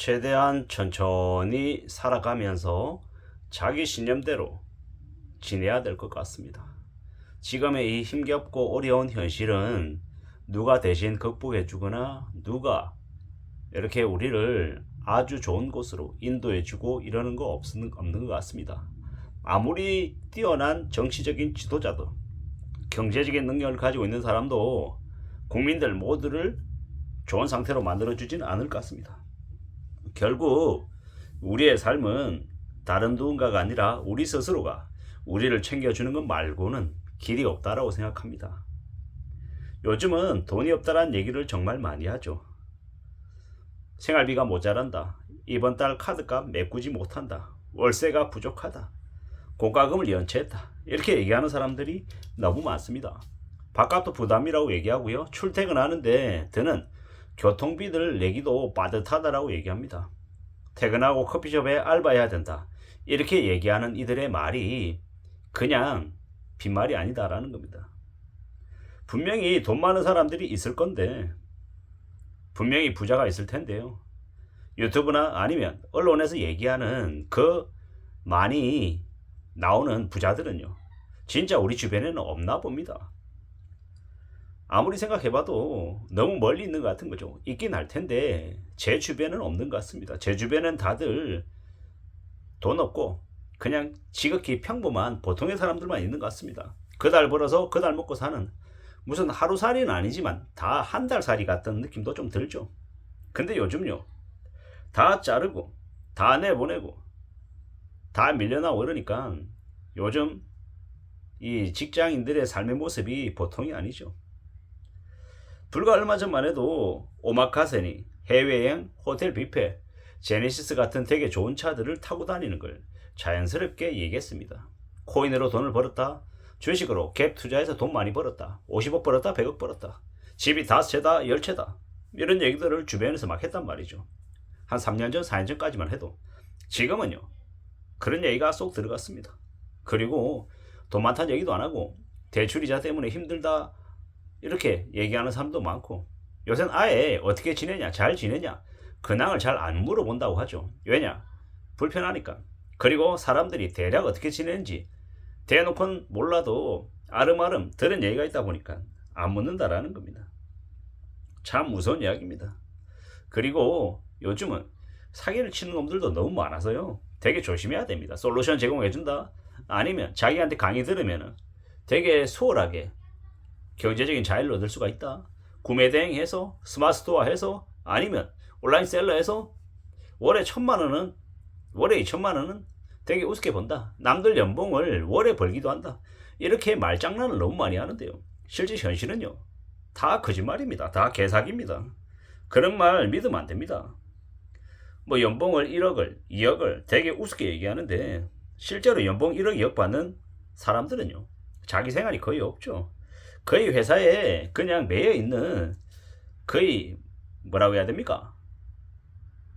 최대한 천천히 살아가면서 자기 신념대로 지내야 될 것 같습니다. 지금의 이 힘겹고 어려운 현실은 누가 대신 극복해 주거나 누가 이렇게 우리를 아주 좋은 곳으로 인도해 주고 이러는 거 없는, 없는 것 같습니다. 아무리 뛰어난 정치적인 지도자도 경제적인 능력을 가지고 있는 사람도 국민들 모두를 좋은 상태로 만들어 주지는 않을 것 같습니다. 결국 우리의 삶은 다른 누군가가 아니라 우리 스스로가 우리를 챙겨주는 것 말고는 길이 없다라고 생각합니다. 요즘은 돈이 없다라는 얘기를 정말 많이 하죠. 생활비가 모자란다. 이번 달 카드값 메꾸지 못한다. 월세가 부족하다. 공과금을 연체했다. 이렇게 얘기하는 사람들이 너무 많습니다. 바깥도 부담이라고 얘기하고요. 출퇴근하는데 드는 교통비를 내기도 빠듯하다라고 얘기합니다. 퇴근하고 커피숍에 알바해야 된다. 이렇게 얘기하는 이들의 말이 그냥 빈말이 아니다라는 겁니다. 분명히 돈 많은 사람들이 있을 건데 분명히 부자가 있을 텐데요. 유튜브나 아니면 언론에서 얘기하는 그 많이 나오는 부자들은요. 진짜 우리 주변에는 없나 봅니다. 아무리 생각해봐도 너무 멀리 있는 것 같은 거죠. 있긴 할 텐데 제 주변은 없는 것 같습니다. 제 주변은 다들 돈 없고 그냥 지극히 평범한 보통의 사람들만 있는 것 같습니다. 그달 벌어서 그달 먹고 사는 무슨 하루살이는 아니지만 다 한 달살이 같은 느낌도 좀 들죠. 근데 요즘요 다 자르고 다 내보내고 다 밀려나고 그러니까 요즘 이 직장인들의 삶의 모습이 보통이 아니죠. 불과 얼마 전만 해도 오마카세니 해외여행, 호텔 뷔페, 제네시스 같은 되게 좋은 차들을 타고 다니는 걸 자연스럽게 얘기했습니다. 코인으로 돈을 벌었다. 주식으로 갭 투자해서 돈 많이 벌었다. 50억 벌었다. 100억 벌었다. 집이 다섯 채다. 열 채다. 이런 얘기들을 주변에서 막 했단 말이죠. 한 3년 전, 4년 전까지만 해도. 지금은요. 그런 얘기가 쏙 들어갔습니다. 그리고 돈 많다는 얘기도 안 하고 대출이자 때문에 힘들다 이렇게 얘기하는 사람도 많고 요새는 아예 어떻게 지내냐 잘 지내냐 근황을 잘 안 물어본다고 하죠. 왜냐? 불편하니까. 그리고 사람들이 대략 어떻게 지내는지 대놓고는 몰라도 아름아름 들은 얘기가 있다 보니까 안 묻는다라는 겁니다. 참 무서운 이야기입니다. 그리고 요즘은 사기를 치는 놈들도 너무 많아서요. 되게 조심해야 됩니다. 솔루션 제공해준다. 아니면 자기한테 강의 들으면 되게 수월하게 경제적인 자유를 얻을 수가 있다. 구매 대행해서 스마트 스토어 해서 아니면 온라인 셀러 해서 월에 천만 원은 월에 이천만 원은 되게 우습게 본다. 남들 연봉을 월에 벌기도 한다. 이렇게 말장난을 너무 많이 하는데요. 실제 현실은요. 다 거짓말입니다. 다 개사기입니다. 그런 말 믿으면 안 됩니다. 뭐 연봉을 1억을 2억을 되게 우습게 얘기하는데 실제로 연봉 1억 2억 받는 사람들은요. 자기 생활이 거의 없죠. 거의 회사에 그냥 매여 있는 거의 뭐라고 해야 됩니까?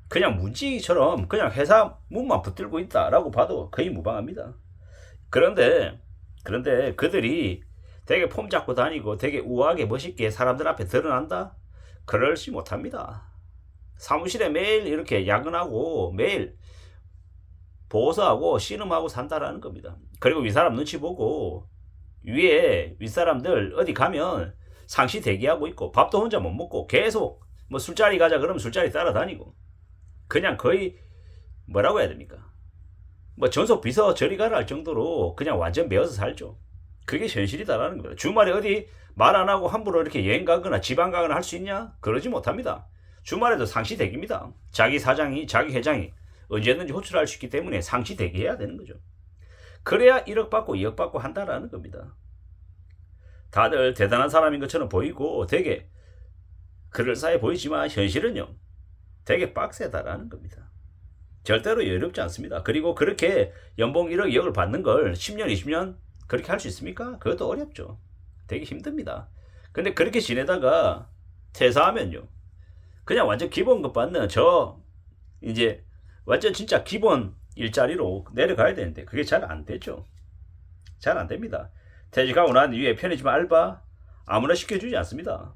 그냥 문지처럼 그냥 회사 문만 붙들고 있다라고 봐도 거의 무방합니다. 그런데 그런데 그들이 되게 폼 잡고 다니고 되게 우아하게 멋있게 사람들 앞에 드러난다? 그럴지 못합니다. 사무실에 매일 이렇게 야근하고 매일 보고서하고 씨름하고 산다라는 겁니다. 그리고 위 사람 눈치 보고 위에 윗사람들 어디 가면 상시 대기하고 있고 밥도 혼자 못 먹고 계속 뭐 술자리 가자 그러면 술자리 따라다니고 그냥 거의 뭐라고 해야 됩니까? 뭐 전속 비서 저리 가라 할 정도로 그냥 완전 매어서 살죠. 그게 현실이다라는 겁니다. 주말에 어디 말 안 하고 함부로 이렇게 여행 가거나 지방 가거나 할 수 있냐? 그러지 못합니다. 주말에도 상시 대기입니다. 자기 사장이 자기 회장이 언제든지 호출할 수 있기 때문에 상시 대기해야 되는 거죠. 그래야 1억 받고 2억 받고 한다라는 겁니다. 다들 대단한 사람인 것처럼 보이고 되게 그럴싸해 보이지만 현실은요. 되게 빡세다라는 겁니다. 절대로 여유롭지 않습니다. 그리고 그렇게 연봉 1억 2억을 받는 걸 10년 20년 그렇게 할 수 있습니까? 그것도 어렵죠. 되게 힘듭니다. 근데 그렇게 지내다가 퇴사하면요. 그냥 완전 기본급 받는 저 이제 완전 진짜 기본 일자리로 내려가야 되는데 그게 잘 안 되죠. 잘 안 됩니다. 퇴직하고 난 이후에 편의점 알바 아무나 시켜주지 않습니다.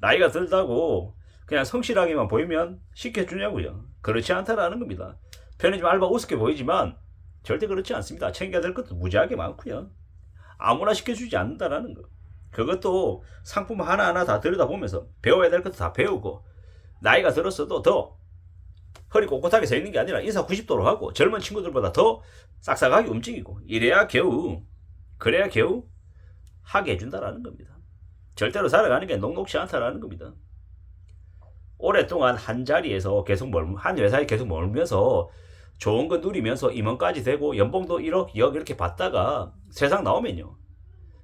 나이가 들다고 그냥 성실하게만 보이면 시켜주냐고요. 그렇지 않다라는 겁니다. 편의점 알바 우습게 보이지만 절대 그렇지 않습니다. 챙겨야 될 것도 무지하게 많고요. 아무나 시켜주지 않는다라는 거. 그것도 상품 하나하나 다 들여다보면서 배워야 될 것도 다 배우고 나이가 들었어도 더 허리 꼿꼿하게 서 있는 게 아니라 인사 90도로 하고 젊은 친구들보다 더 싹싹하게 움직이고 이래야 겨우 그래야 겨우 하게 해준다라는 겁니다. 절대로 살아가는 게 녹록지 않다라는 겁니다. 오랫동안 한 자리에서 계속 멀, 한 회사에 계속 머물면서 좋은 거 누리면서 임원까지 되고 연봉도 1억, 2억 이렇게 받다가 세상 나오면요.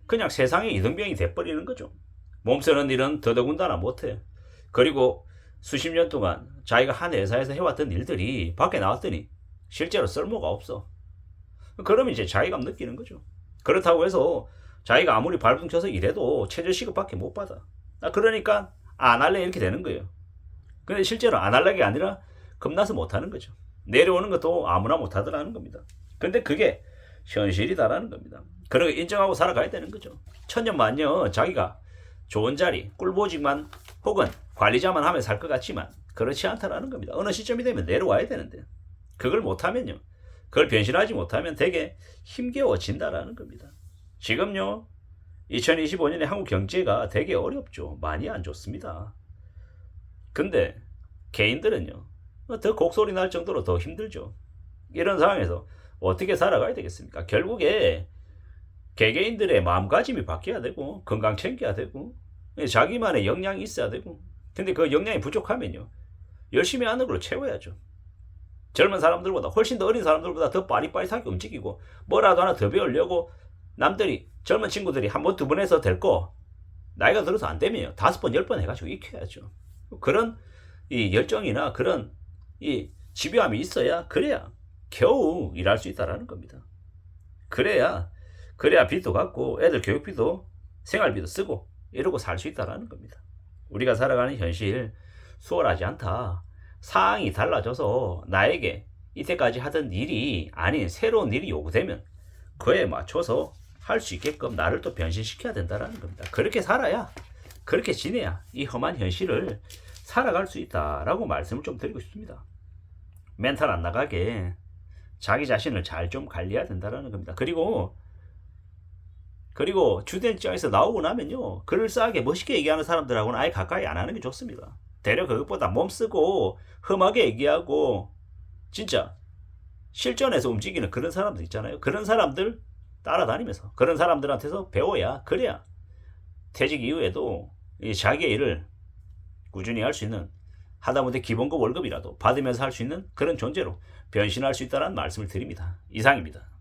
그냥 세상에 이등병이 돼버리는 거죠. 몸 쓰는 일은 더더군다나 못해. 그리고 수십 년 동안 자기가 한 회사에서 해왔던 일들이 밖에 나왔더니 실제로 쓸모가 없어. 그러면 이제 자기감 느끼는 거죠. 그렇다고 해서 자기가 아무리 발붙 쳐서 일해도 최저 시급밖에 못 받아. 아, 그러니까 안 할래 이렇게 되는 거예요. 근데 실제로 안 할래가 아니라 겁나서 못 하는 거죠. 내려오는 것도 아무나 못 하더라는 겁니다. 근데 그게 현실이다라는 겁니다. 그러고 인정하고 살아가야 되는 거죠. 천년 만년 자기가 좋은 자리, 꿀보직만 혹은 관리자만 하면 살 것 같지만 그렇지 않다라는 겁니다. 어느 시점이 되면 내려와야 되는데 그걸 못하면요. 그걸 변신하지 못하면 되게 힘겨워진다라는 겁니다. 지금요. 2025년에 한국 경제가 되게 어렵죠. 많이 안 좋습니다. 근데 개인들은요. 더 곡소리 날 정도로 더 힘들죠. 이런 상황에서 어떻게 살아가야 되겠습니까? 결국에 개개인들의 마음가짐이 바뀌어야 되고 건강 챙겨야 되고 자기만의 역량이 있어야 되고 근데 그 역량이 부족하면요. 열심히 하는 걸로 채워야죠. 젊은 사람들보다 훨씬 더 어린 사람들보다 더 빠릿빠릿하게 움직이고 뭐라도 하나 더 배우려고 남들이 젊은 친구들이 한 번 두 번 해서 될 거 나이가 들어서 안 되면요. 다섯 번 열 번 해가지고 익혀야죠. 그런 이 열정이나 그런 이 집요함이 있어야 그래야 겨우 일할 수 있다라는 겁니다. 그래야 그래야 빚도 갚고 애들 교육비도 생활비도 쓰고 이러고 살 수 있다라는 겁니다. 우리가 살아가는 현실 수월하지 않다. 상황이 달라져서 나에게 이때까지 하던 일이 아닌 새로운 일이 요구되면 그에 맞춰서 할 수 있게끔 나를 또 변신시켜야 된다라는 겁니다. 그렇게 살아야 그렇게 지내야 이 험한 현실을 살아갈 수 있다라고 말씀을 좀 드리고 싶습니다. 멘탈 안 나가게 자기 자신을 잘 좀 관리해야 된다라는 겁니다. 그리고 그리고 주된 입장에서 나오고 나면요 그럴싸하게 멋있게 얘기하는 사람들하고는 아예 가까이 안 하는 게 좋습니다. 대려 그것보다 몸 쓰고 험하게 얘기하고 진짜 실전에서 움직이는 그런 사람들 있잖아요. 그런 사람들 따라다니면서 그런 사람들한테서 배워야 그래야 퇴직 이후에도 이 자기의 일을 꾸준히 할 수 있는 하다못해 기본급 월급이라도 받으면서 할 수 있는 그런 존재로 변신할 수 있다는 말씀을 드립니다. 이상입니다.